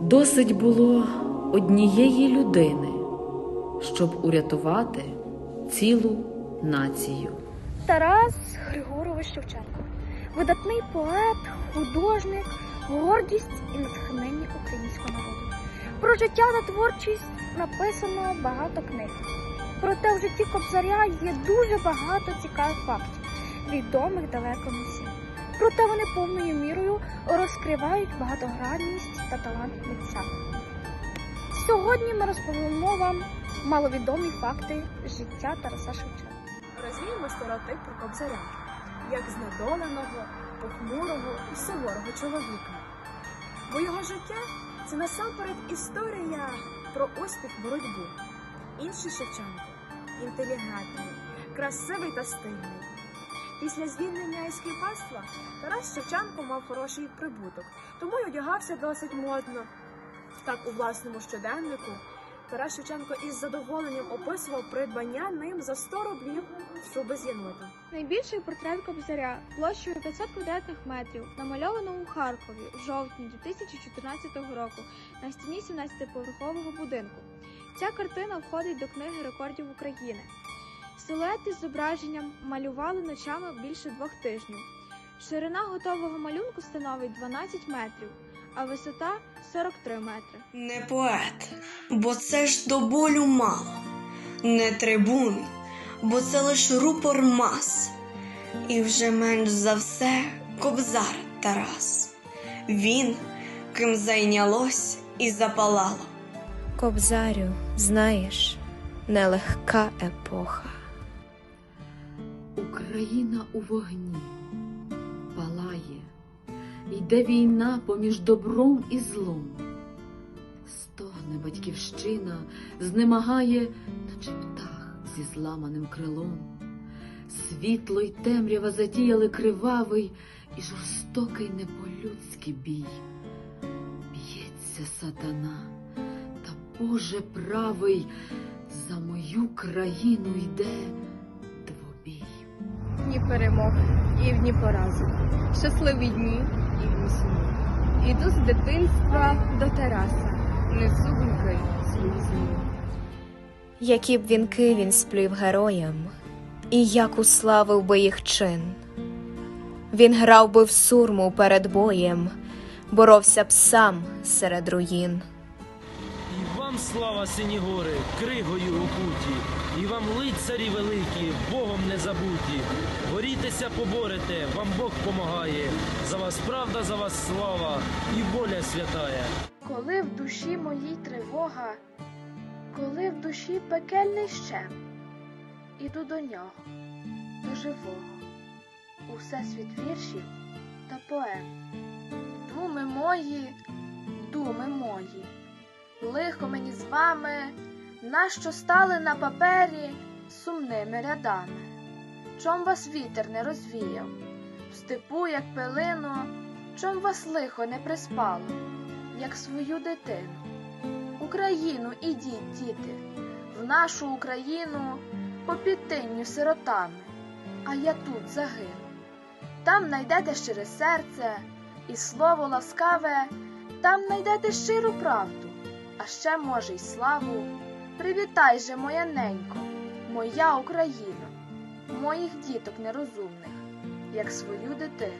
Досить було однієї людини, щоб урятувати цілу націю. Тарас Григорович Шевченко, видатний поет, художник, гордість і натхнення українського народу. Про життя та творчість написано багато книг. Проте в житті Кобзаря є дуже багато цікавих фактів, відомих далеко не всім. Проте вони повною мірою розкривають багатогранність та талант митця. Сьогодні ми розповімо вам маловідомі факти життя Тараса Шевченка. Розвіємо стереотип про кобзаря, як знедоленого, похмурого і суворого чоловіка. Бо його життя це насамперед історія про успіх боротьбу. Інший Шевченко інтелігентний, красивий та стильний. Після звільнення із кріпацтва Тарас Шевченко мав хороший прибуток, тому й одягався досить модно. Так у власному щоденнику Тарас Шевченко із задоволенням описував придбання ним за 100 рублів шуби з єнота. Найбільший портрет Кобзаря площею 500 квадратних метрів намальовано у Харкові в жовтні 2014 року на стіні 17-поверхового будинку. Ця картина входить до книги рекордів України. Силуети з зображенням малювали ночами більше двох тижнів. Ширина готового малюнку становить 12 метрів, а висота 43 метри. Не поет, бо це ж до болю мало, не трибун, бо це лиш рупор мас, і вже менш за все кобзар Тарас. Він, ким зайнялось і запалало. Кобзарю, знаєш, нелегка епоха. Україна у вогні палає, йде війна поміж добром і злом. Стогне батьківщина, знемагає, наче птах зі зламаним крилом. Світло й темрява затіяли кривавий і жорстокий неполюдський бій. Б'ється сатана, та Боже правий, за мою країну йде. Дні перемог і в дні поразок, щасливі дні і в дні. Іду з дитинства до Тараса, несу вінки свої зміни. Які б вінки він сплів героям, і як уславив би їх чин. Він грав би в сурму перед боєм, боровся б сам серед руїн. Вам слава сині гори, кригою окуті, і вам лицарі великі, Богом не забуті. Борітеся, поборете, вам Бог помагає. За вас правда, за вас слава і воля святая. Коли в душі моїй тривога, коли в душі пекельний щем, іду до нього, до живого, у всесвіт віршів та поем. Думи мої, думи мої, лихо мені з вами, нащо стали на папері сумними рядами. Чом вас вітер не розвіяв, в степу, як пилину, чом вас лихо не приспало як свою дитину. Україну ідіть, діти, в нашу Україну по підтинню сиротами, а я тут загину. Там найдете щире серце і слово ласкаве, там найдете щиру правду, а ще, може, й славу. Привітай же, моя ненько, моя Україна, моїх діток нерозумних, як свою дитину.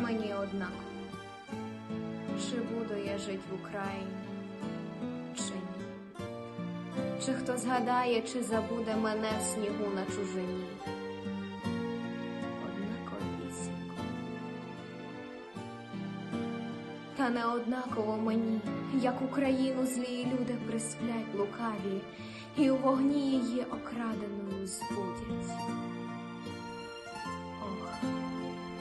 Мені однаково, чи буду я жить в Україні, чи ні. Чи хто згадає, чи забуде мене в снігу на чужині. Та не однаково мені, як Україну злі люди присплять лукаві, і у вогні її окраденою збудять. Ох,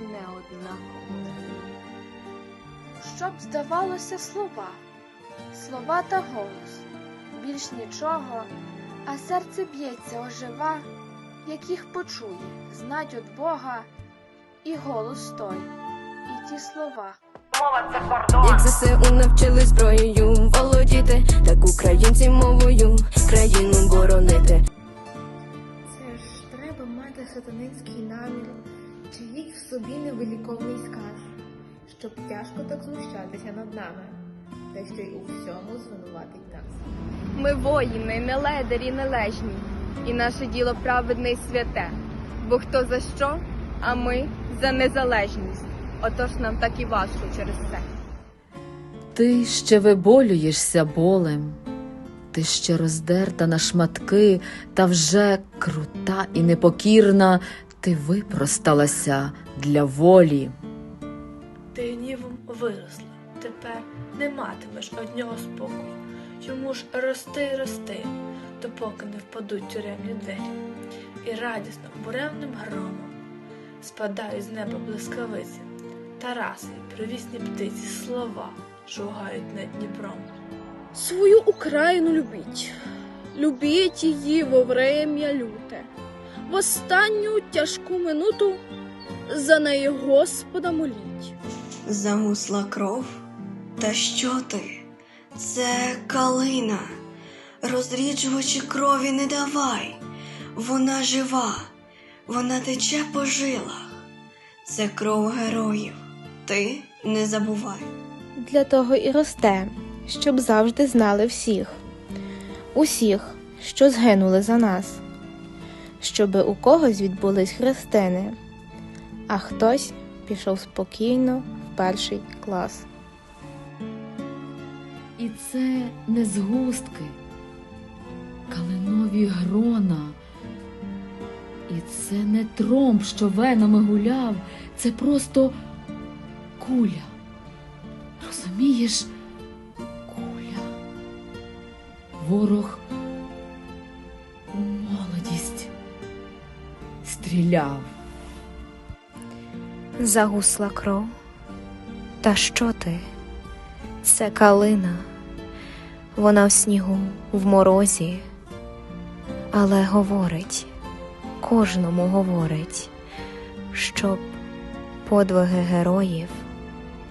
не однаково. Щоб здавалося слова, слова та голос, більш нічого, а серце б'ється ожива, як їх почує, знать від Бога, і голос той, і ті слова. Як ЗСУ навчили зброєю володіти, так українці мовою країну боронити. Це ж треба мати сатанинський намір, чи їх в собі невиліковний сказ, щоб тяжко так знущатися над нами. та ще й у всьому звинуватить нас. Ми воїни, не ледарі, нележні, і наше діло праведне й святе. Бо хто за що, а ми за незалежність. Отож нам так і важко через це. Ти ще виболюєшся болем, ти ще роздерта на шматки, та вже крута і непокірна, ти випросталася для волі. Ти гнівом виросла, тепер не матимеш однього спокою. Йому ж рости й рости, допоки не впадуть тюремні двері. І радісно буремним громом спадають з неба блискавиці, Тараси, привісні птиці, слова шугають над Дніпром. Свою Україну любіть, любіть її во врем'я люте. В останню тяжку минуту за неї Господа моліть. Загусла кров. Та що ти? Це калина. Розріджувачі крові не давай. Вона жива, вона тече по жилах. Це кров героїв. Ти не забувай. Для того і росте, щоб завжди знали всіх, усіх, що згинули за нас, щоби у когось відбулись хрестини, а хтось пішов спокійно в перший клас. І це не згустки, калинові грона. І це не тромб, що венами гуляв, це просто куля. Розумієш? Куля. Ворог у молодість стріляв. Загусла кров. Та що ти? Це калина. Вона в снігу, в морозі, але говорить, кожному говорить, щоб подвиги героїв